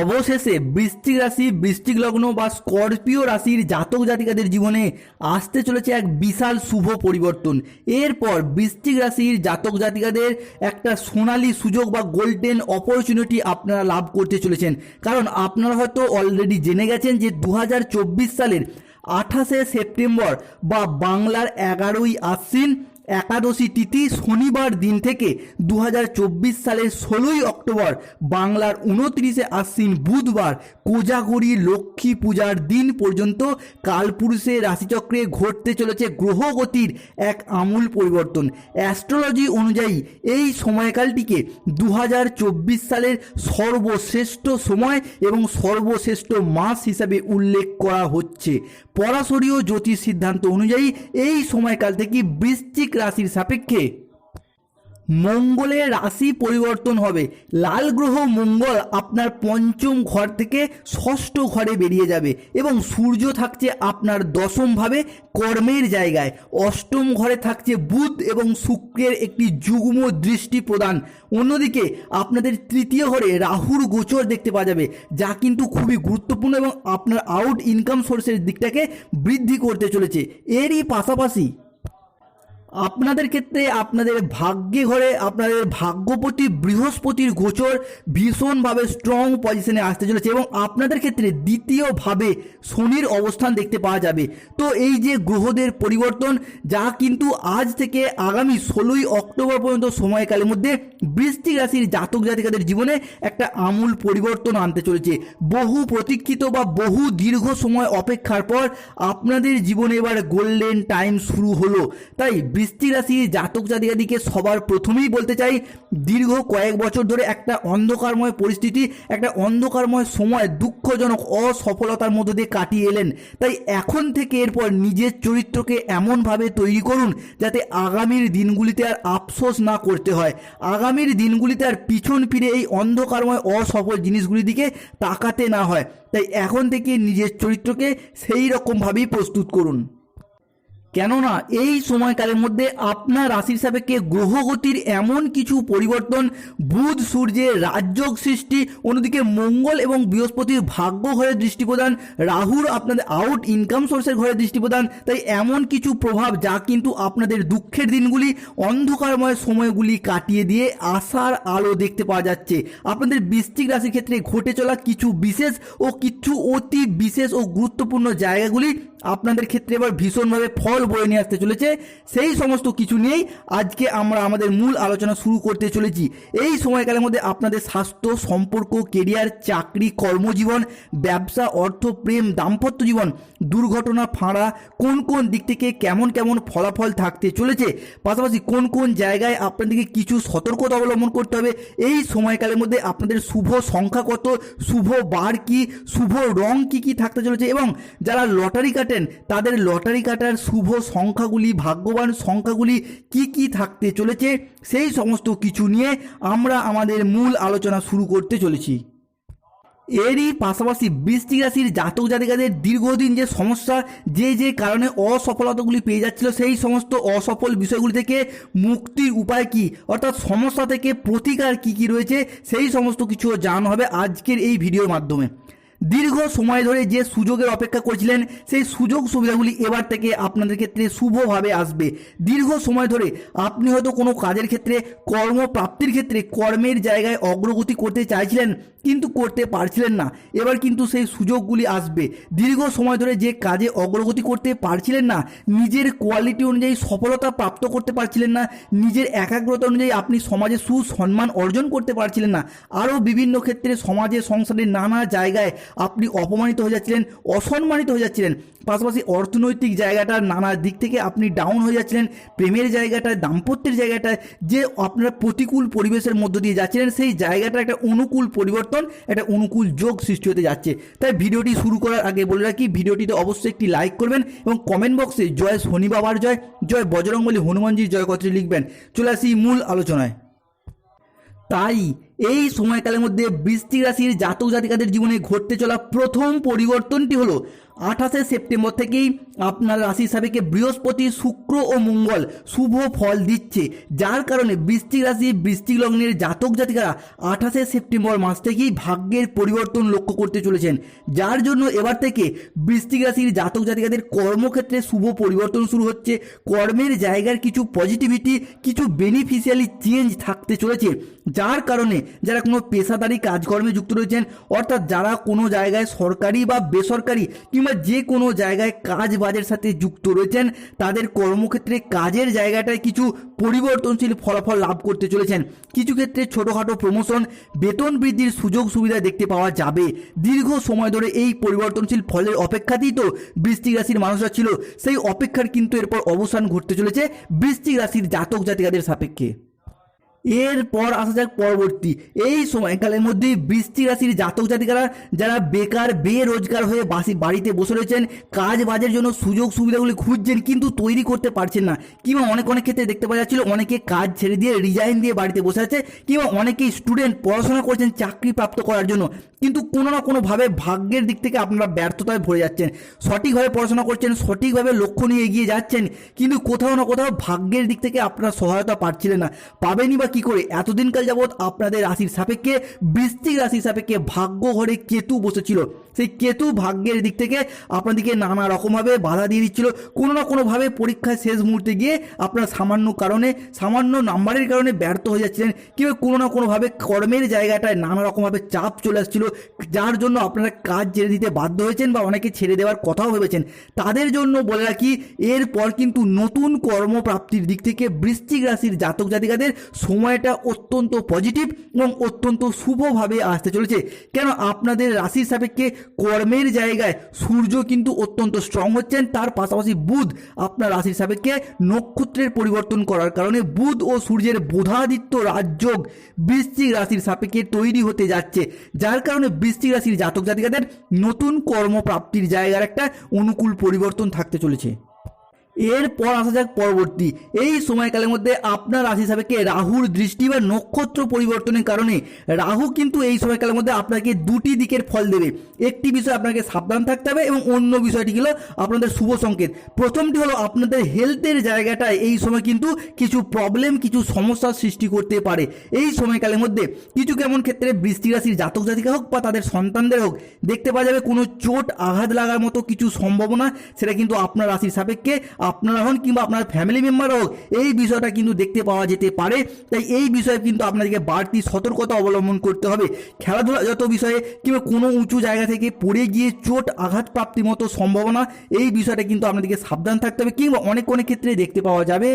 অবশেষে বৃষ্টিক রাশি বৃশ্চিক লগ্ন বা স্করপিও রাশির জাতক জাতিকাদের জীবনে আসতে চলেছে এক বিশাল শুভ পরিবর্তন। এরপর বৃষ্টিক রাশির জাতক জাতিকাদের একটা সোনালি সুযোগ বা গোল্ডেন অপরচুনিটি আপনারা লাভ করতে চলেছেন। কারণ আপনারা হয়তো অলরেডি জেনে গেছেন যে দু হাজার চব্বিশ সালের আঠাশে সেপ্টেম্বর বা বাংলার এগারোই আশ্বিন একাদশী তিথি শনিবার দিন থেকে দু হাজার চব্বিশ সালের ষোলোই অক্টোবর, বাংলার উনত্রিশে আশ্বিন বুধবার কোজাগরি লক্ষ্মী পূজার দিন পর্যন্ত কালপুরুষের রাশিচক্রে ঘটতে চলেছে গ্রহগতির এক আমূল পরিবর্তন। অ্যাস্ট্রোলজি অনুযায়ী এই সময়কালটিকে দু হাজার চব্বিশ সালের সর্বশ্রেষ্ঠ সময় এবং সর্বশ্রেষ্ঠ মাস হিসাবে উল্লেখ করা হচ্ছে। পরাশরীয় জ্যোতিষ সিদ্ধান্ত অনুযায়ী এই সময়কাল থেকে বৃশ্চিক রাশির সাপেক্ষে মঙ্গলের রাশি পরিবর্তন হবে। লাল গ্রহ মঙ্গল আপনার পঞ্চম ঘর থেকে ষষ্ঠ ঘরে বেরিয়ে যাবে এবং সূর্য থাকছে আপনার দশমভাবে কর্মের জায়গায়। অষ্টম ঘরে থাকছে বুধ এবং শুক্রের একটি যুগ্ম দৃষ্টি প্রদান। অন্যদিকে আপনাদের তৃতীয় ঘরে রাহুর গোচর দেখতে পাওয়া যাবে, যা কিন্তু খুবই গুরুত্বপূর্ণ এবং আপনার আউট ইনকাম সোর্সের দিকটাকে বৃদ্ধি করতে চলেছে। এরই পাশাপাশি আপনাদের ক্ষেত্রে আপনাদের ভাগ্যে ঘরে আপনাদের ভাগ্যপতি বৃহস্পতির গোচর ভীষণভাবে স্ট্রং পজিশনে আসতে চলেছে এবং আপনাদের ক্ষেত্রে দ্বিতীয়ভাবে শনির অবস্থান দেখতে পাওয়া যাবে। তো এই যে গ্রহদের পরিবর্তন, যা কিন্তু আজ থেকে আগামী ষোলোই অক্টোবর পর্যন্ত সময়কালের মধ্যে বৃষ্টিক রাশির জাতক জাতিকাদের জীবনে একটা আমূল পরিবর্তন আনতে চলেছে। বহু প্রতীক্ষিত বা বহু দীর্ঘ সময় অপেক্ষার পর আপনাদের জীবনে এবার গোল্ডেন টাইম শুরু হলো। তাই বৃষ্টি রাশি, জাতক জাতিকাদিকে সবার প্রথমেই বলতে চাই, দীর্ঘ কয়েক বছর ধরে একটা অন্ধকারময় পরিস্থিতি, একটা অন্ধকারময় সময় দুঃখজনক অসফলতার মধ্য দিয়ে কাটিয়ে এলেন। তাই এখন থেকে এরপর নিজের চরিত্রকে এমনভাবে তৈরি করুন যাতে আগামীর দিনগুলিতে আর আফসোস না করতে হয়। আগামীর দিনগুলিতে আর পিছন ফিরে এই অন্ধকারময় অসফল জিনিসগুলির দিকে তাকাতে না হয়। তাই এখন থেকে নিজের চরিত্রকে সেই রকমভাবেই প্রস্তুত করুন। কেননা এই সময়কালের মধ্যে আপনার রাশির সাপেক্ষে গ্রহগতির এমন কিছু পরিবর্তন, বুধ সূর্যের রাজযোগ সৃষ্টি, অন্যদিকে মঙ্গল এবং বৃহস্পতির ভাগ্য ঘরে দৃষ্টি প্রদান রাহুর আপনাদের আউট ইনকাম সোর্সের ঘরে দৃষ্টি প্রদান তাই এমন কিছু প্রভাব যা কিন্তু আপনাদের দুঃখের দিনগুলি, অন্ধকারময় সময়গুলি কাটিয়ে দিয়ে আশার আলো দেখতে পাওয়া যাচ্ছে। আপনাদের বৃশ্চিক রাশির ক্ষেত্রে ঘটে চলা কিছু বিশেষ ও কিছু অতি বিশেষ ও গুরুত্বপূর্ণ জায়গাগুলি আপনাদের ক্ষেত্রে এবার ভীষণভাবে ফল বয়ে নিয়ে আসতে চলেছে। সেই সমস্ত কিছু নিয়েই আজকে আমরা আমাদের মূল আলোচনা শুরু করতে চলেছি। এই সময়কালের মধ্যে আপনাদের স্বাস্থ্য, সম্পর্ক, কেরিয়ার, চাকরি, কর্মজীবন, ব্যবসা, অর্থ, প্রেম, দাম্পত্য জীবন, দুর্ঘটনা, ফাঁড়া, কোন কোন দিক থেকে কেমন কেমন ফলাফল থাকতে চলেছে, পাশাপাশি কোন কোন জায়গায় আপনাদেরকে কিছু সতর্কতা অবলম্বন করতে হবে, এই সময়কালের মধ্যে আপনাদের শুভ সংখ্যা কত শুভ বার কি, শুভ রং কি কি থাকতে চলেছে এবং যারা লটারি কাটেন তাদের লটারি কাটার শুভ সংখ্যাগুলি, ভাগ্যবান সংখ্যাগুলি কি কি থাকতে চলেছে, সেই সমস্ত কিছু নিয়ে আমরা আমাদের মূল আলোচনা শুরু করতে চলেছি। এরই পাশাপাশি বৃষ্টি রাশির জাতক জাতিকাদের দীর্ঘদিন যে সমস্যা, যে যে কারণে অসফলতাগুলি পেয়ে যাচ্ছিল, সেই সমস্ত অসফল বিষয়গুলি থেকে মুক্তির উপায় কি, অর্থাৎ সমস্যা থেকে প্রতিকার কি কি রয়েছে, সেই সমস্ত কিছু জানানো হবে আজকের এই ভিডিওর মাধ্যমে। দীর্ঘ সময় ধরে যে সুযোগের অপেক্ষা করছিলেন, সেই সুযোগ সুবিধাগুলি এবার থেকে আপনাদের ক্ষেত্রে শুভভাবে আসবে। দীর্ঘ সময় ধরে আপনি হয়তো কোনো কাজের ক্ষেত্রে, কর্মপ্রাপ্তির ক্ষেত্রে কর্মের জায়গায় অগ্রগতি করতে চাইছিলেন, কিন্তু করতে পারছিলেন না। এবার কিন্তু সেই সুযোগগুলি আসবে। দীর্ঘ সময় ধরে যে কাজে অগ্রগতি করতে পারছিলেন না, নিজের কোয়ালিটি অনুযায়ী সফলতা প্রাপ্ত করতে পারছিলেন না, নিজের একাগ্রতা অনুযায়ী আপনি সমাজে সুসম্মান অর্জন করতে পারছিলেন না, আরও বিভিন্ন ক্ষেত্রে সমাজে সংসারের নানা জায়গায় আপনি অপমানিত হয়ে যাচ্ছিলেন, অসম্মানিত হয়ে যাচ্ছিলেন। পাশাপাশি অর্থনৈতিক জায়গাটার নানা দিক থেকে আপনি ডাউন হয়ে যাচ্ছিলেন, প্রেমের জায়গাটায়, দাম্পত্যের জায়গাটায়, যে আপনারা প্রতিকূল পরিবেশের মধ্য দিয়ে যাচ্ছিলেন, সেই জায়গাটা একটা অনুকূল পরিবর্তন, একটা অনুকূল যোগ সৃষ্টি হতে যাচ্ছে। তাই ভিডিওটি শুরু করার আগে বলে রাখি, ভিডিওটিতে অবশ্যই একটি লাইক করবেন এবং কমেন্ট বক্সে জয় শনি বাবার জয় জয় বজরংবলী হনুমানজির জয় কথাটি লিখবেন। চলে আসি মূল আলোচনায়। তাই এই সময়কালের মধ্যে বৃষ্টি রাশির জাতক জাতিকাদের জীবনে ঘটতে চলা প্রথম পরিবর্তনটি হলো আঠাশে সেপ্টেম্বর থেকেই আপনার রাশি সাপেক্ষে বৃহস্পতি, শুক্র ও মঙ্গল শুভ ফল দিচ্ছে। যার কারণে বৃষ্টিক রাশি বৃষ্টিক লগ্নের জাতক জাতিকারা আঠাশে সেপ্টেম্বর মাস থেকেই ভাগ্যের পরিবর্তন লক্ষ্য করতে চলেছেন। যার জন্য এবার থেকে বৃষ্টিক রাশির জাতক জাতিকাদের কর্মক্ষেত্রে শুভ পরিবর্তন শুরু হচ্ছে। কর্মের জায়গার কিছু পজিটিভিটি কিছু বেনিফিশিয়ালি চেঞ্জ থাকতে চলেছে। যার কারণে যারা কোনো পেশাদারি কাজকর্মে যুক্ত রয়েছেন, অর্থাৎ যারা কোনো জায়গায় সরকারি বা বেসরকারি কিংবা যে কোনো জায়গায় কাজ বাজের সাথে যুক্ত রয়েছেন, তাদের কর্মক্ষেত্রে কাজের জায়গাটায় কিছু পরিবর্তনশীল ফলাফল লাভ করতে চলেছেন। কিছু ক্ষেত্রে ছোটোখাটো প্রমোশন বেতন বৃদ্ধির সুযোগ সুবিধা দেখতে পাওয়া যাবে। দীর্ঘ সময় ধরে এই পরিবর্তনশীল ফলের অপেক্ষাতেই তো বৃষ্টিক রাশির মানুষরা ছিল। সেই অপেক্ষার কিন্তু এরপর অবসান ঘটতে চলেছে বৃষ্টিক রাশির জাতক জাতিকাদের সাপেক্ষে। এরপর আসা যাক পরবর্তী। এই সময়কালের মধ্যে বৃষ্টি রাশির জাতক জাতিকারা যারা বেকার, বেরোজগার হয়ে বাসি বাড়িতে বসে রয়েছেন, কাজ বাজের জন্য সুযোগ সুবিধাগুলি খুঁজছেন কিন্তু তৈরি করতে পারছেন না। কিংবা অনেক অনেক ক্ষেত্রে দেখতে পাওয়া যাচ্ছিল অনেকে কাজ ছেড়ে দিয়ে রিজাইন দিয়ে বাড়িতে বসে আছে, কিংবা অনেকেই স্টুডেন্ট পড়াশোনা করছেন চাকরি প্রাপ্ত করার জন্য। কিন্তু কোনো না কোনোভাবে ভাগ্যের দিক থেকে আপনারা ব্যর্থতায় ভরে যাচ্ছেন। সঠিকভাবে পড়াশোনা করছেন, সঠিকভাবে লক্ষ্য নিয়ে এগিয়ে যাচ্ছেন, কিন্তু কোথাও না কোথাও ভাগ্যের দিক থেকে আপনারা সহায়তা পাচ্ছিলেন না। পাবেনই বা কি করে? এতদিনকাল যাবৎ আপনাদের রাশির সাপেক্ষে বৃষ্টিক রাশির সাপেক্ষে ভাগ্য ঘরে কেতু বসেছিল। সেই কেতু ভাগ্যের দিক থেকে আপনাদেরকে নানা রকমভাবে বাধা দিয়ে দিচ্ছিল। কোনো না কোনোভাবে পরীক্ষায় শেষ মুহূর্তে গিয়ে আপনার সামান্য কারণে, সামান্য নাম্বারের কারণে ব্যর্থ হয়ে যাচ্ছিলেন। কিংবা কোনো না কোনোভাবে কর্মের জায়গাটায় নানা রকমভাবে চাপ চলে আসছিল, যার জন্য আপনারা কাজ ছেড়ে দিতে বাধ্য হয়েছেন বা অনেকে ছেড়ে দেওয়ার কথাও ভেবেছেন। তাদের জন্য বলে রাখি, এরপর কিন্তু নতুন কর্মপ্রাপ্তির দিক থেকে বৃশ্চিক রাশির জাতক জাতিকাদের সময়টা অত্যন্ত পজিটিভ এবং অত্যন্ত শুভভাবে আসতে চলেছে। কেন? আপনাদের রাশির সাপেক্ষে কর্মের জায়গায় সূর্য কিন্তু অত্যন্ত স্ট্রং হচ্ছেন। তার পাশাপাশি বুধ আপনার রাশির সাপেক্ষে নক্ষত্রের পরিবর্তন করার কারণে বুধ ও সূর্যের বোধাদিত্য রাজযোগ বৃশ্চিক রাশির সাপেক্ষে তৈরি হতে যাচ্ছে। যার কারণে বৃশ্চিক রাশির জাতক জাতিকাদের নতুন কর্মপ্রাপ্তির জায়গার একটা অনুকূল পরিবর্তন থাকতে চলেছে। এরপর আসা যাক পরবর্তী। এই সময়কালের মধ্যে আপনার রাশি সাপেক্ষে রাহুর দৃষ্টি বা নক্ষত্র পরিবর্তনের কারণে। রাহু কিন্তু এই সময়কালের মধ্যে আপনাকে দুটি দিকের ফল দেবে। একটি বিষয় আপনাকে সাবধান থাকতে হবে এবং অন্য বিষয়টি হলো আপনাদের শুভ সংকেত। প্রথমটি হলো আপনাদের হেলথের জায়গাটায় এই সময় কিন্তু কিছু প্রবলেম কিছু সমস্যার সৃষ্টি করতে পারে। এই সময়কালের মধ্যে কিছু কেমন ক্ষেত্রে বৃষ্টি রাশির জাতক জাতিকা হোক বা তাদের সন্তানদের হোক, দেখতে পাওয়া যাবে কোনো চোট, আঘাত লাগার মতো কিছু সম্ভাবনা, সেটা কিন্তু আপনার রাশির সাপেক্ষে আপনারা হন কিংবা আপনার ফ্যামিলি মেম্বার হোক, এই বিষয়টা কিন্তু দেখতে পাওয়া যেতে পারে। তাই এই বিষয়ে কিন্তু আপনাদেরকে বাড়তি সতর্কতা অবলম্বন করতে হবে। খেলাধুলা যত বিষয়ে, কিংবা কোনো উঁচু জায়গা থেকে পড়ে গিয়ে চোট আঘাত প্রাপ্তি মতো সম্ভাবনা, এই বিষয়টা কিন্তু আপনাদেরকে সাবধান থাকতে হবে, কিংবা অনেক অনেক ক্ষেত্রে দেখতে পাওয়া যাবে।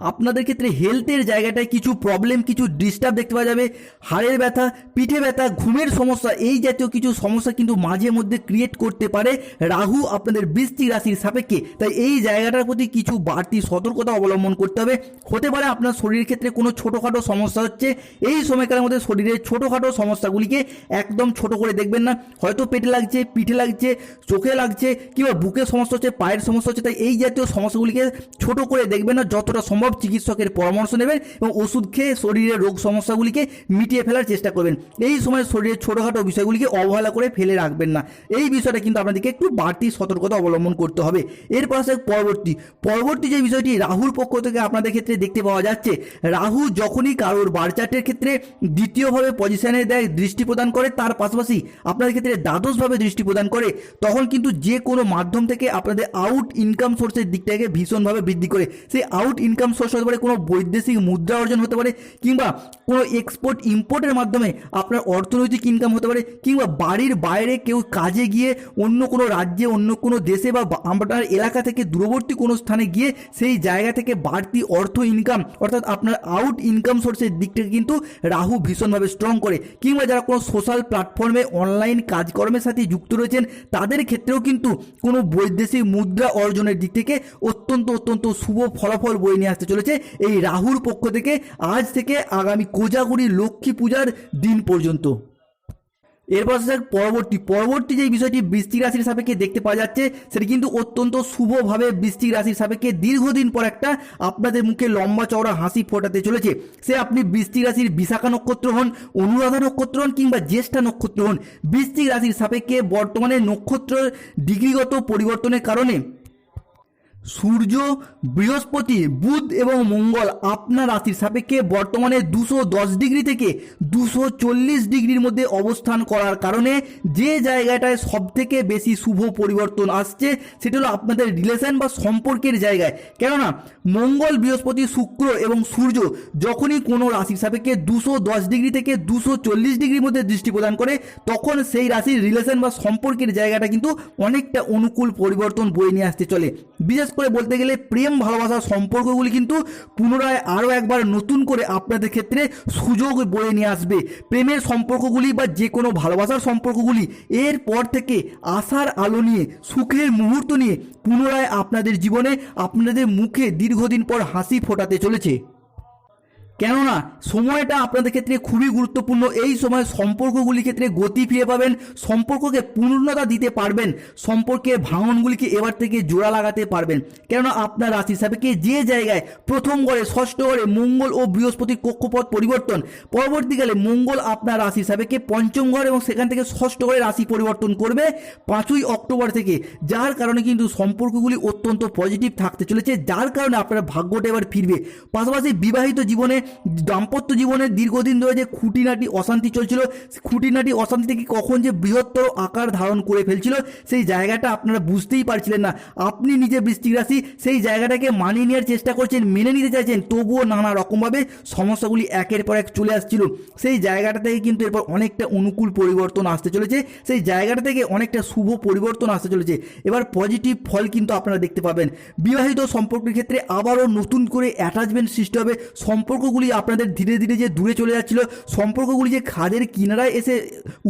আপনাদের ক্ষেত্রে হেলথের জায়গাটায় কিছু প্রবলেম কিছু ডিস্টার্ব দেখতে পাওয়া যাবে। হাড়ের ব্যথা, পিঠে ব্যথা, ঘুমের সমস্যা, এই জাতীয় কিছু সমস্যা কিন্তু মাঝে মধ্যে ক্রিয়েট করতে পারে রাহু আপনাদের বৃষ্টি রাশির সাপেক্ষে। তাই এই জায়গাটার প্রতি কিছু বাড়তি সতর্কতা অবলম্বন করতে হবে। হতে পারে আপনার শরীরের ক্ষেত্রে কোনো ছোটোখাটো সমস্যা হচ্ছে। এই সময়কালের মধ্যে শরীরের ছোটোখাটো সমস্যাগুলিকে একদম ছোট করে দেখবেন না। হয়তো পেটে লাগছে, পিঠে লাগছে, চোখে লাগছে, কিংবা বুকের সমস্যা হচ্ছে, পায়ের সমস্যা হচ্ছে। তাই এই জাতীয় সমস্যাগুলিকে ছোট করে দেখবেন না, যতটা সম্ভব চিকিৎসকের পরামর্শ নেবেন এবং ওষুধ খেয়ে শরীরের রোগ সমস্যাগুলিকে মিটিয়ে ফেলার চেষ্টা করবেন। এই সময় শরীরের ছোটোখাটো বিষয়গুলিকে অবহেলা করে ফেলে রাখবেন না। এই বিষয়টা কিন্তু আপনাদেরকে একটু বাড়তি সতর্কতা অবলম্বন করতে হবে। এরপর আসে পরবর্তী। পরবর্তী যে বিষয়টি রাহুর পক্ষ থেকে আপনাদের ক্ষেত্রে দেখতে পাওয়া যাচ্ছে, রাহু যখনই কারোর বারচার্টের ক্ষেত্রে দ্বিতীয়ভাবে পজিশনে দেয় দৃষ্টি প্রদান করে, তার পাশাপাশি আপনাদের ক্ষেত্রে দ্বাদশভাবে দৃষ্টি প্রদান করে, তখন কিন্তু যে কোনো মাধ্যম থেকে আপনাদের আউট ইনকাম সোর্সের দিকটাকে ভীষণভাবে বৃদ্ধি করে। সেই আউট ইনকাম সোর্স হতে পারে, কোনো বৈদেশিক মুদ্রা অর্জন হতে পারে, কিংবা কোনো এক্সপোর্ট ইম্পোর্টের মাধ্যমে আপনার অর্থনৈতিক ইনকাম হতে পারে, কিংবা বাড়ির বাইরে কেউ কাজে গিয়ে অন্য কোনো রাজ্যে, অন্য কোনো দেশে বা আপনার এলাকা থেকে দূরবর্তী কোনো স্থানে গিয়ে সেই জায়গা থেকে বাড়তি অর্থ ইনকাম অর্থাৎ আপনার আউট ইনকাম সোর্সের দিক থেকে কিন্তু রাহু ভীষণভাবে স্ট্রং করে, কিংবা যারা কোনো সোশ্যাল প্ল্যাটফর্মে অনলাইন কাজকর্মের সাথে যুক্ত রয়েছেন, তাদের ক্ষেত্রেও কিন্তু কোনো বৈদেশিক মুদ্রা অর্জনের দিক থেকে অত্যন্ত অত্যন্ত শুভ ফলাফল বয়ে নিয়ে আসতে চলেছে। এই রাহুর পক্ষ থেকে আজ থেকে আগামী কোজাগুড়ি লক্ষ্মী পূজার দিন পর্যন্ত। এরপর আসা যাক পরবর্তী। পরবর্তী যে বিষয়টি বৃষ্টিক রাশির সাপেক্ষে দেখতে পাওয়া যাচ্ছে, সেটি কিন্তু অত্যন্ত শুভভাবে বৃষ্টিক রাশির সাপেক্ষে দীর্ঘদিন পর একটা আপনাদের মুখে লম্বা চওড়া হাসি ফোটাতে চলেছে। সে আপনি বৃষ্টিক রাশির বিশাখা নক্ষত্র হন, অনুরাধা নক্ষত্র হন কিংবা জ্যেষ্ঠা নক্ষত্র হন। বৃষ্টিক রাশির সাপেক্ষে বর্তমানে নক্ষত্র ডিগ্রিগত পরিবর্তনের কারণে সূর্য, বৃহস্পতি, বুধ এবং মঙ্গল আপনার রাশির সাপেক্ষে বর্তমানে দুশো দশ ডিগ্রি থেকে দুশো চল্লিশ ডিগ্রির মধ্যে অবস্থান করার কারণে যে জায়গাটায় সব থেকে বেশি শুভ পরিবর্তন আসছে সেটা হলো আপনাদের রিলেশন বা সম্পর্কের জায়গায়। কেননা মঙ্গল, বৃহস্পতি, শুক্র এবং সূর্য যখনই কোনো রাশির সাপেক্ষে দুশো দশ ডিগ্রি থেকে দুশো চল্লিশ ডিগ্রির মধ্যে দৃষ্টি প্রদান করে, তখন সেই রাশির রিলেশন বা সম্পর্কের জায়গাটা কিন্তু অনেকটা অনুকূল পরিবর্তন বয়ে নিয়ে আসতে চলে। বিশেষ করে বলতে গেলে প্রেম ভালোবাসার সম্পর্কগুলি কিন্তু পুনরায় আরও একবার নতুন করে আপনাদের ক্ষেত্রে সুযোগ বয়ে নিয়ে আসবে। প্রেমের সম্পর্কগুলি বা যে কোনো ভালোবাসার সম্পর্কগুলি এর পর থেকে আশার আলো নিয়ে, সুখের মুহূর্ত নিয়ে পুনরায় আপনাদের জীবনে, আপনাদের মুখে দীর্ঘদিন পর হাসি ফোটাতে চলেছে। কেননা সময়টা আপনাদের ক্ষেত্রে খুবই গুরুত্বপূর্ণ। এই সময় সম্পর্কগুলির ক্ষেত্রে গতি ফিরে পাবেন, সম্পর্ককে পূর্ণতা দিতে পারবেন, সম্পর্কের ভাঙনগুলিকে এবার থেকে জোড়া লাগাতে পারবেন। কেননা আপনার রাশি সাপেক্ষে যে জায়গায় প্রথম ঘরে ষষ্ঠ ঘরে মঙ্গল ও বৃহস্পতির কক্ষপথ পরিবর্তন, পরবর্তীকালে মঙ্গল আপনার রাশি সাপেক্ষে পঞ্চম ঘর এবং সেখান থেকে ষষ্ঠ ঘরে রাশি পরিবর্তন করবে পাঁচই অক্টোবর থেকে, যার কারণে কিন্তু সম্পর্কগুলি অত্যন্ত পজিটিভ থাকতে চলেছে, যার কারণে আপনার ভাগ্যটা এবার ফিরবে। পাশাপাশি বিবাহিত জীবনে দাম্পত্য জীবনে দীর্ঘদিন ধরে যে খুঁটিনাটি অশান্তি চলছিল, খুঁটিনাটি অশান্তি থেকে কখন যে বৃহত্তর আকার ধারণ করে ফেলছিল, সেই জায়গাটা আপনারা বুঝতেই পারছিলেন না। আপনি নিজে বৃষ্টিক রাশি, সেই জায়গাটাকে মানিয়ে নেওয়ার চেষ্টা করছেন, মেনে নিতে চাইছেন, তবুও নানা রকমভাবে সমস্যাগুলি একের পর এক চলে আসছিল। সেই জায়গাটা থেকে কিন্তু এরপর অনেকটা অনুকূল পরিবর্তন আসতে চলেছে, সেই জায়গাটা থেকে অনেকটা শুভ পরিবর্তন আসতে চলেছে। এবার পজিটিভ ফল কিন্তু আপনারা দেখতে পাবেন। বিবাহিত সম্পর্কের ক্ষেত্রে আবারও নতুন করে অ্যাটাচমেন্ট সৃষ্টি হবে, সম্পর্কগুলি আপনাদের ধীরে ধীরে যে দূরে চলে যাচ্ছিল, সম্পর্কগুলি যে খাদের কিনারায় এসে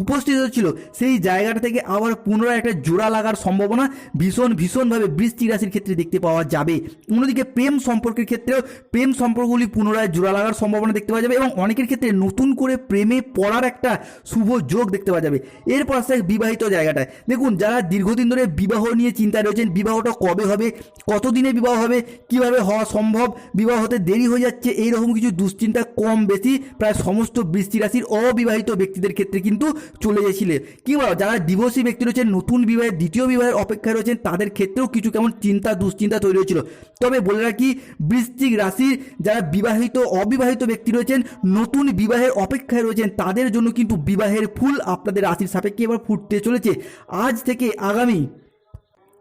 উপস্থিত হচ্ছিল, সেই জায়গাটা থেকে আবার পুনরায় একটা জোড়া লাগার সম্ভাবনা ভীষণ ভীষণভাবে বৃষ্টি রাশির ক্ষেত্রে দেখতে পাওয়া যাবে। অন্যদিকে প্রেম সম্পর্কের ক্ষেত্রেও প্রেম সম্পর্কগুলি পুনরায় জোড়া লাগার সম্ভাবনা দেখতে পাওয়া যাবে এবং অনেকের ক্ষেত্রে নতুন করে প্রেমে পড়ার একটা শুভ যোগ দেখতে পাওয়া যাবে। এরপর আসছে বিবাহিত জায়গাটায়। দেখুন, যারা দীর্ঘদিন ধরে বিবাহ নিয়ে চিন্তায় রয়েছেন, বিবাহটা কবে হবে, কতদিনে বিবাহ হবে, কীভাবে হওয়া সম্ভব, বিবাহ হতে দেরি হয়ে যাচ্ছে, এইরকম কিছু দুশ্চিন্তা কম বেশি প্রায় সমস্ত বৃষ্টি রাশির অবিবাহিত ব্যক্তিদের ক্ষেত্রে কিন্তু চলে গেছিলে। কিংবা যারা ডিভোর্সি ব্যক্তি রয়েছেন, নতুন বিবাহের, দ্বিতীয় বিবাহের অপেক্ষায় রয়েছেন, তাদের ক্ষেত্রেও কিছু কেমন চিন্তা, দুশ্চিন্তা তৈরি হয়েছিল। তবে বলে রাখি, বৃশ্চিক রাশির যারা বিবাহিত, অবিবাহিত ব্যক্তি রয়েছেন, নতুন বিবাহের অপেক্ষায় রয়েছেন, তাদের জন্য কিন্তু বিবাহের ফুল আপনাদের রাশির সাপেক্ষে এবার ফুটতে চলেছে। আজ থেকে আগামী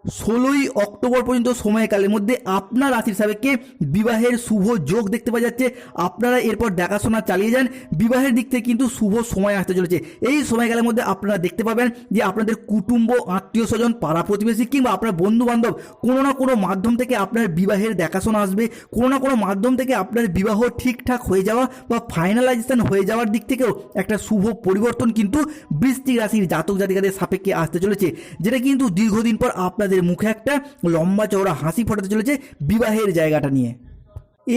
ষোলোই অক্টোবর পর্যন্ত সময়কালের মধ্যে আপনার রাশির সাপেক্ষে বিবাহের শুভ যোগ দেখতে পাওয়া যাচ্ছে। আপনারা এরপর দেখাশোনা চালিয়ে যান। বিবাহের দিক থেকে কিন্তু শুভ সময় আসতে চলেছে। এই সময়কালের মধ্যে আপনারা দেখতে পাবেন যে আপনাদের কুটুম্ব, আত্মীয় স্বজন, পাড়া প্রতিবেশী কিংবা আপনার বন্ধু বান্ধব কোনো না কোনো মাধ্যম থেকে আপনার বিবাহের দেখাশোনা আসবে। কোনো না কোনো মাধ্যম থেকে আপনার বিবাহ ঠিকঠাক হয়ে যাওয়া বা ফাইনালাইজেশন হয়ে যাওয়ার দিক থেকেও একটা শুভ পরিবর্তন কিন্তু বৃষ্টি রাশির জাতক জাতিকাদের সাপেক্ষে আসতে চলেছে। যেটা কিন্তু দীর্ঘদিন পর আপনাদের মুখে একটা লম্বা চওড়া হাসি ফোটাতে চলেছে বিবাহের জায়গাটা নিয়ে।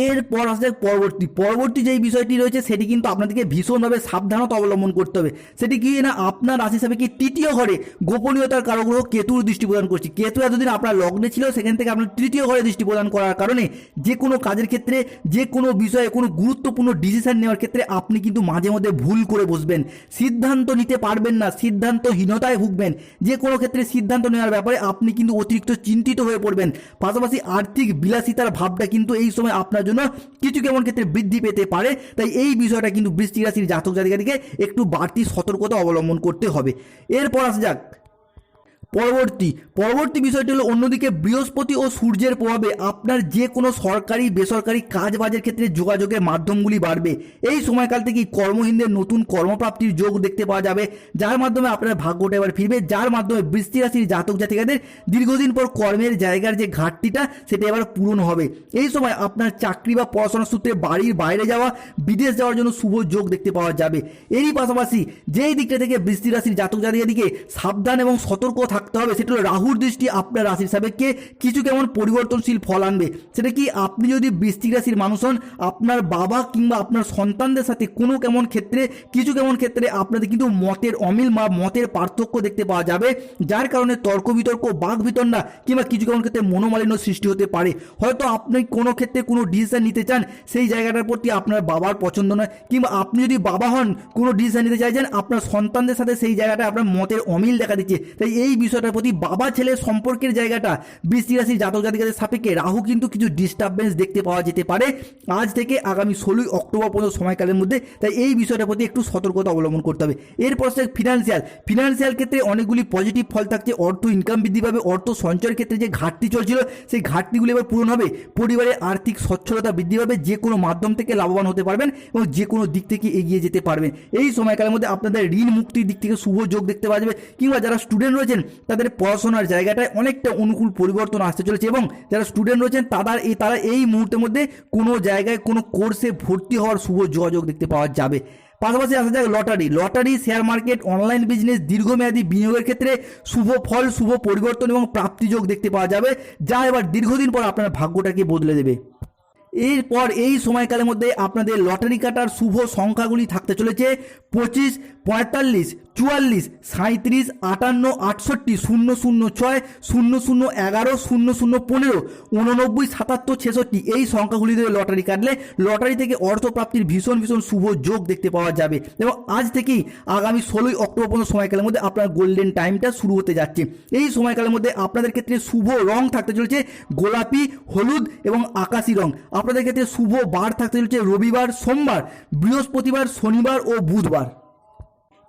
এরপর আসলে পরবর্তী। পরবর্তী যেই বিষয়টি রয়েছে, সেটি কিন্তু আপনাদেরকে ভীষণভাবে সাবধানতা অবলম্বন করতে হবে। সেটি কি না, আপনার রাশি হিসাবে কি তৃতীয় ঘরে গোপনীয়তার কারগ্রহ কেতুর দৃষ্টি প্রদান করছি? কেতু এতদিন আপনার লগ্নে ছিল, সেখান থেকে আপনার তৃতীয় ঘরে দৃষ্টি প্রদান করার কারণে যে কোনো কাজের ক্ষেত্রে, যে কোনো বিষয়ে কোনো গুরুত্বপূর্ণ ডিসিশন নেওয়ার ক্ষেত্রে আপনি কিন্তু মাঝে মধ্যে ভুল করে বসবেন। সিদ্ধান্ত নিতে পারবেন না, সিদ্ধান্তহীনতায় ভুগবেন। যে কোনো ক্ষেত্রে সিদ্ধান্ত নেওয়ার ব্যাপারে আপনি কিন্তু অতিরিক্ত চিন্তিত হয়ে পড়বেন। পাশাপাশি আর্থিক বিলাসিতার ভাবটা কিন্তু এই সময় আপনার জন্য কিছু কেমন ক্ষেত্রে বৃদ্ধি পেতে পারে, তাই এই বিষয়টা কিন্তু বৃষ্টি রাশির জাতক জাতিকাদিকে একটু বাড়তি সতর্কতা অবলম্বন করতে হবে। এরপর আসা যাক পরবর্তী পরবর্তী বিষয়টি হলো অন্যদিকে বৃহস্পতি ও সূর্যের প্রভাবে আপনার যে কোনো সরকারি, বেসরকারি কাজ বাজের ক্ষেত্রে যোগাযোগের মাধ্যমগুলি বাড়বে। এই সময়কাল থেকেই কর্মহীনদের নতুন কর্মপ্রাপ্তির যোগ দেখতে পাওয়া যাবে, যার মাধ্যমে আপনার ভাগ্যটা এবার ফিরবে, যার মাধ্যমে বৃষ্টি রাশির জাতক জাতিকাদের দীর্ঘদিন পর কর্মের জায়গার যে ঘাটতিটা, সেটা এবার পূরণ হবে। এই সময় আপনার চাকরি বা পড়াশোনার সূত্রে বাড়ির বাইরে যাওয়া, বিদেশ যাওয়ার জন্য শুভ যোগ দেখতে পাওয়া যাবে। এরই পাশাপাশি যেই দিকটা থেকে বৃষ্টি রাশির জাতক জাতিকাদিকে সাবধান এবং সতর্ক থাকতে থাকতে হবে। সেটা হলো রাহুর দৃষ্টি, আপনার রাশির সাপেক্ষে কিছু কেমন পরিবর্তনশীল ফল আনবে। সেটা কি আপনি যদি বৃষ্টিক রাশির মানুষ হন, আপনার বাবা কিংবা আপনার সন্তানদের সাথে কোনো কেমন ক্ষেত্রে, কিছু কেমন ক্ষেত্রে আপনাদের কিন্তু মতের অমিল বা মতের পার্থক্য দেখতে পাওয়া যাবে, যার কারণে তর্ক বিতর্ক বাঘ বিতণ্ডা কিংবা কিছু কেমন ক্ষেত্রে মনোমালিন্য সৃষ্টি হতে পারে। হয়তো আপনি কোনো ক্ষেত্রে কোনো ডিসিশন নিতে চান, সেই জায়গাটার প্রতি আপনার বাবার পছন্দ নয়, কিংবা আপনি যদি বাবা হন, কোনো ডিসিশন নিতে চাইছেন, আপনার সন্তানদের সাথে সেই জায়গাটা আপনার মতের অমিল দেখা দিচ্ছে। তাই এই বিষয়টার প্রতি বাবা ছেলে সম্পর্কের জায়গাটা বৃষ্টি রাশির জাতক জাতিকাদের সাপেক্ষে রাহু কিন্তু কিছু ডিস্টারবেন্স দেখতে পাওয়া যেতে পারে। আজ থেকে আগামী ষোলোই অক্টোবর পর্যন্ত সময়কালের মধ্যে তাই এই বিষয়টার প্রতি একটু সতর্কতা অবলম্বন করতে হবে। এরপর সে ফিনান্সিয়াল ফিনান্সিয়াল ক্ষেত্রে অনেকগুলি পজিটিভ ফল থাকছে। অর্থ ইনকাম বৃদ্ধি পাবে। অর্থ সঞ্চয়ের ক্ষেত্রে যে ঘাটতি চলছিল, সেই ঘাটতিগুলি এবার পূরণ হবে। পরিবারের আর্থিক সচ্ছলতা বৃদ্ধি পাবে। যে কোনো মাধ্যম থেকে লাভবান হতে পারবেন এবং যে কোনো দিক থেকে এগিয়ে যেতে পারবেন। এই সময়কালের মধ্যে আপনাদের ঋণ মুক্তির দিক থেকে শুভ যোগ দেখতে পাওয়া যাবে। কিংবা যারা স্টুডেন্ট রয়েছেন তাদের পড়াশোনার জায়গাটায় অনেকটা অনুকূল পরিবর্তন আসতে চলেছে এবং যারা স্টুডেন্ট রয়েছেন, তাদের এই, তারা এই মুহূর্তের মধ্যে কোনো জায়গায় কোনো কোর্সে ভর্তি হওয়ার শুভ যোগাযোগ দেখতে পাওয়া যাবে। পাশাপাশি আসা যাক lottery lottery share market online business দীর্ঘমেয়াদী বিনিয়োগের ক্ষেত্রে শুভ ফল, শুভ পরিবর্তন এবং প্রাপ্তিযোগ দেখতে পাওয়া যাবে, যা এবার দীর্ঘদিন পর আপনার ভাগ্যটাকে বদলে দেবে। এরপর এই সময়কালের মধ্যে আপনাদের লটারি কাটার শুভ সংখ্যাগুলি থাকতে চলেছে পঁচিশ, পঁয়তাল্লিশ চুয়াল্লিশ সাঁত্রিশ আটান্ন, আটষট্টি, শূন্য শূন্য ছয়, শূন্য শূন্য এগারো, শূন্য শূন্য পনেরো উননব্বই সাতাত্তর, ছেষট্টি, এই সংখ্যাগুলি দিয়ে লটারি কাটলে লটারি থেকে অর্থ প্রাপ্তির ভীষণ ভীষণ শুভ যোগ দেখতে পাওয়া যাবে। এবং আজ থেকেই আগামী ষোলোই অক্টোবর পর্যন্ত সময়কালের মধ্যে আপনার গোল্ডেন টাইমটা শুরু হতে যাচ্ছে। এই সময়কালের মধ্যে আপনাদের ক্ষেত্রে শুভ রং থাকতে চলেছে গোলাপি, হলুদ এবং আকাশি রং। আপনাদের ক্ষেত্রে শুভ বার থাকতে চলেছে রবিবার, সোমবার, বৃহস্পতিবার, শনিবার ও বুধবার।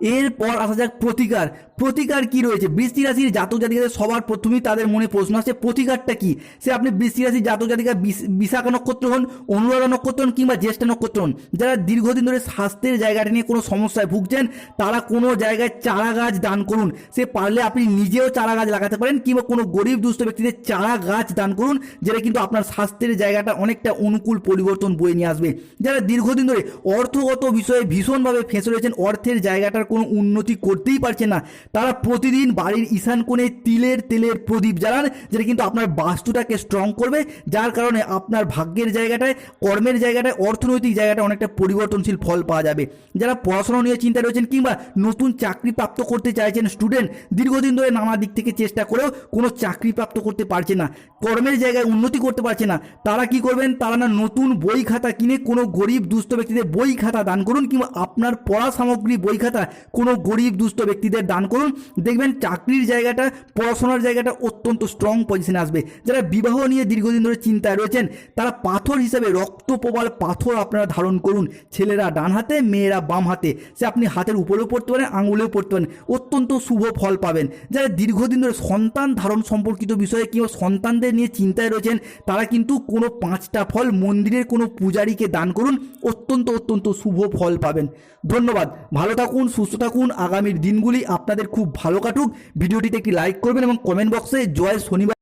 এরপর আসা যাক প্রতিকার। প্রতিকার কি রয়েছে? বৃষ্টি রাশির জাতক জাতিকাদের সবার প্রথমেই তাদের মনে প্রশ্ন আসছে, প্রতিকারটা কি? সে আপনি বৃষ্টি রাশির জাতক জাতিকা, বিশ- বিশাখা নক্ষত্র হন, অনুরাধা নক্ষত্র হন কিংবা জ্যেষ্ঠা নক্ষত্র হন, যারা দীর্ঘদিন ধরে স্বাস্থ্যের জায়গাটা নিয়ে কোনো সমস্যায় ভুগছেন, তারা কোনো জায়গায় চারা গাছ দান করুন। সে পারলে আপনি নিজেও চারা গাছ লাগাতে পারেন কিংবা কোনো গরিব দুস্থ ব্যক্তিদের চারা গাছ দান করুন, যেটা কিন্তু আপনার স্বাস্থ্যের জায়গাটা অনেকটা অনুকূল পরিবর্তন বয়ে নিয়ে আসবে। যারা দীর্ঘদিন ধরে অর্থগত বিষয়ে ভীষণভাবে ফেঁসে রয়েছেন, অর্থের জায়গাটার কোনো উন্নতি করতেই পারছেন না। তারা প্রতিদিন বাড়ির ঈশান কোণে তিলের তেলের প্রদীপ জ্বালান, যেটা কিন্তু আপনার বাস্তুটাকে স্ট্রং করবে, যার কারণে আপনার ভাগ্যের জায়গাটায়, কর্মের জায়গাটায়, অর্থনৈতিক জায়গাটায় অনেকটা পরিবর্তনশীল ফল পাওয়া যাবে। যারা পড়াশোনা নিয়ে চিন্তা রয়েছেন কিংবা নতুন চাকরি প্রাপ্ত করতে চাইছেন স্টুডেন্ট দীর্ঘদিন ধরে নানা দিক থেকে চেষ্টা করেও কোনো চাকরি প্রাপ্ত করতে পারছে না, কর্মের জায়গায় উন্নতি করতে পারছে না। তারা কি করবেন? তারা না নতুন বই খাতা কিনে কোনো গরিব দুস্থ ব্যক্তিদের বই খাতা দান করুন, কিংবা আপনার পড়া সামগ্রী বই খাতা কোনো গরিব দুস্থ ব্যক্তিদের দান করুন। দেখবেন চাকরির জায়গাটা, পড়াশোনার জায়গাটা অত্যন্ত স্ট্রং পজিশনে আসবে। যারা বিবাহ নিয়ে দীর্ঘদিন ধরে চিন্তায় রয়েছেন, তারা পাথর হিসাবে রক্ত প্রবাল পাথর আপনারা ধারণ করুন। ছেলেরা ডান হাতে, মেয়েরা বাম হাতে। সে আপনি হাতের উপরেও পড়তে পারেন, আঙুলেও পড়তে পারেন। অত্যন্ত শুভ ফল পাবেন। যারা দীর্ঘদিন ধরে সন্তান ধারণ সম্পর্কিত বিষয়ে কিংবা সন্তানদের নিয়ে চিন্তায় রয়েছেন, তারা কিন্তু কোনো পাঁচটা ফল মন্দিরের কোনো পূজারীকে দান করুন। অত্যন্ত অত্যন্ত শুভ ফল পাবেন। ধন্যবাদ। ভালো থাকুন সুস্থ থাকুন। আগামীর দিনগুলি আপনাদের খুব ভালো কাটুক। ভিডিওটিতে একটি লাইক করবেন এবং কমেন্ট বক্সে জয় শনিবার।